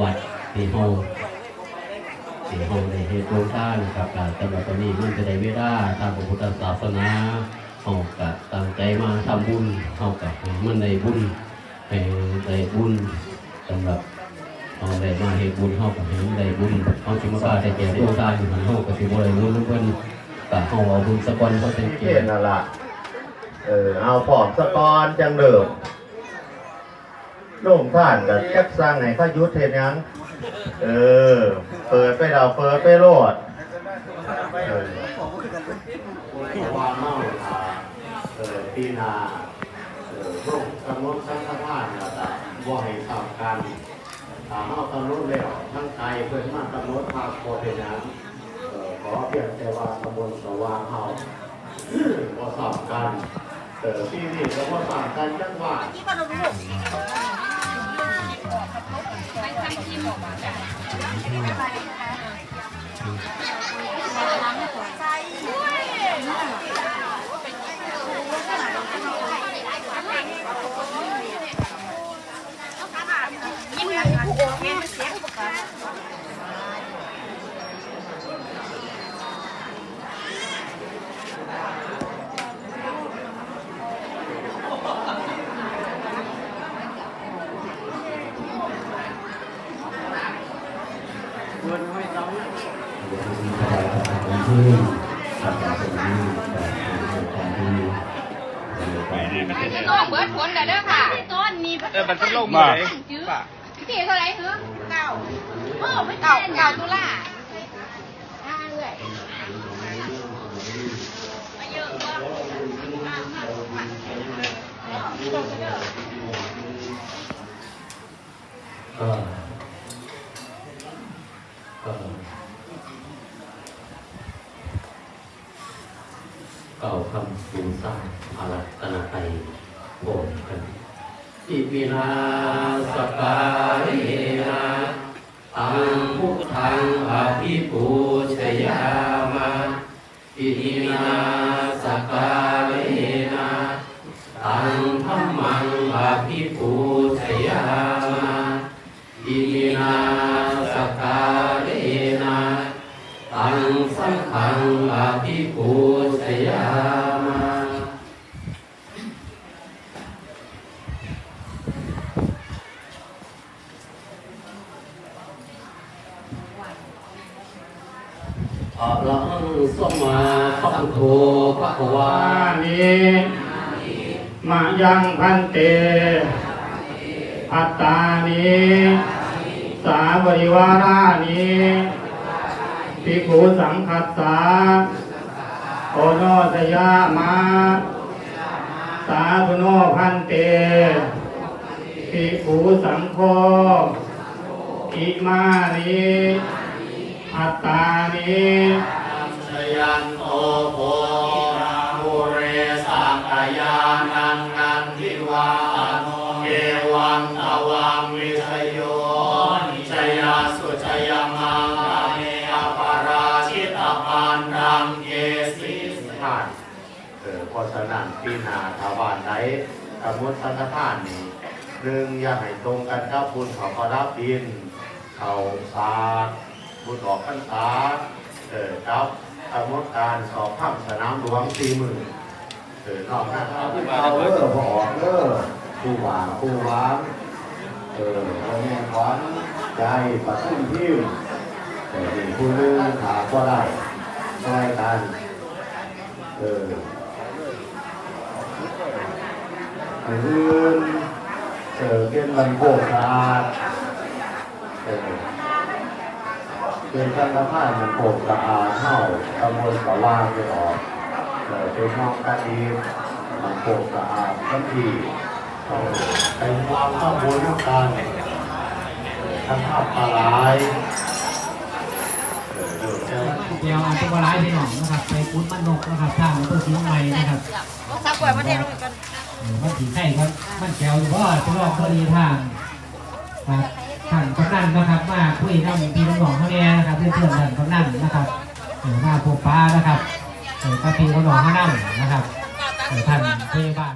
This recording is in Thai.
วัดที่เฮาที่เฮาได้เฮ็ดโครงการกับการสำหรับตอนนี้มันจะได้เวลาทางพระพุทธศาสนาเฮาก็ตั้งใจมาทำบุญเฮาก็ให้มันได้บุญให้ได้บุญสำหรับเฮาได้มาเฮ็ดบุญเฮาก็ให้มันได้บุญเฮาสิมาว่าได้แก่โครงการอยู่หันเฮาก็สิบ่ได้บุญนำเพิ่นก็เฮาเอาบุญสะกอนเพราะจังเกียณฑ์นั่นล่ะเออเอาผอมสะกอนจังเดิม โล่งท่านกับแจ็คสร้างไหนเขายุทธเทนยังเออ เปิดไปเราเปิดไปโลดเออว่าเมาอ่าเออปีนาเออโรคกำหนดสังฆทานแล้วก็บ่ให้ทำการถ้าเฮากำหนดแล้วทั้งใจเพิ่นมากำหนดภาคบ่เป็นยังเออขอเพียงแต่ว่าตำบลสว่างเฮาบ่สอบกันเออปีนี้ก็บ่สอบกันจังหวัด ไม่ใช่ที่บอกว่าแบบ ต้นเบิดผลเด้อค่ะต้นนี้เออมันต้องลงมาเลยป่ะพี่เท่าไรเหรอเก้าเออไม่เก้าเก้าตุลาเรื่อยมาเยอะมาก ก็ก็เก่า คำสูงสร้างอารัตนาไตรโบนกันอิมินาสกายนาตังพุทธังอภิปูชยามาอิมินาสกายนาตังธรรมังอภิปูชยามาอิมินาสกาเลนะตังสังฆังอภิปูชยามา อะระหังสัมมาสัมพุทพระวานิมายังพันเต อัตตานิสาบริวารานิภิกขุสังคัสสาโอโนสยามาสาธุโนพันเตภิกขุสังโฆ อิมานิอัตตานิชยันโตโพรามุเรสักายานังนันทิวานเอวังตวังวิชโยนิชยาสุชยมังกาเมอปาราชิตปันรังเกสีสท่านเออเพราะฉะนั้นปีนาชาวานไหนกำหนดสังฆทานนี่หนึ่งอย่าให้ตรงกันกับบุญเขาก็รับดิน เขาสาบุญออกพรรษาเออครับกำหนดการสอบข้ามสนามหลวงสี่หมื่นเออนอกนั้นเอาเอาเออพอออกเออผู้หวานผู้หวานเออคนแม่นหวานใจปัดขึ้นพิ้วแต่นี่ผู้นึงหาก็ได้ช่วยกันเอออ้เรื่องเออเป็นมันโบกสะอาดเออ เป็นสังฆทานมันโบกสะอาเท่าตำบลสะว่างไปออกเป็นห้องกันดีมันโบกสะอาดทันทีเป็นความข้ามบนทั้งการทั้งภาพปลาไหลเดี๋ยวอาจจะมาไล่พี่น้องนะครับไปพุ้นมันนกนะครับทางอำเภอศรีลมใหม่นะครับสักกว่าประเทศลงกันมันถีไข่ครับมันแก้วหรือว่าจะรอบพอดีทางครับ ท่านกำนันนะครับ มาคุยน้ำพี่น้องเขาเนี่ยนะครับเพื่อนเพื่อนท่านกำนันนะครับเออมาพบป้านะครับเออป้าพี่เขาหนองเขานั่งนะครับเออท่านพยาบาล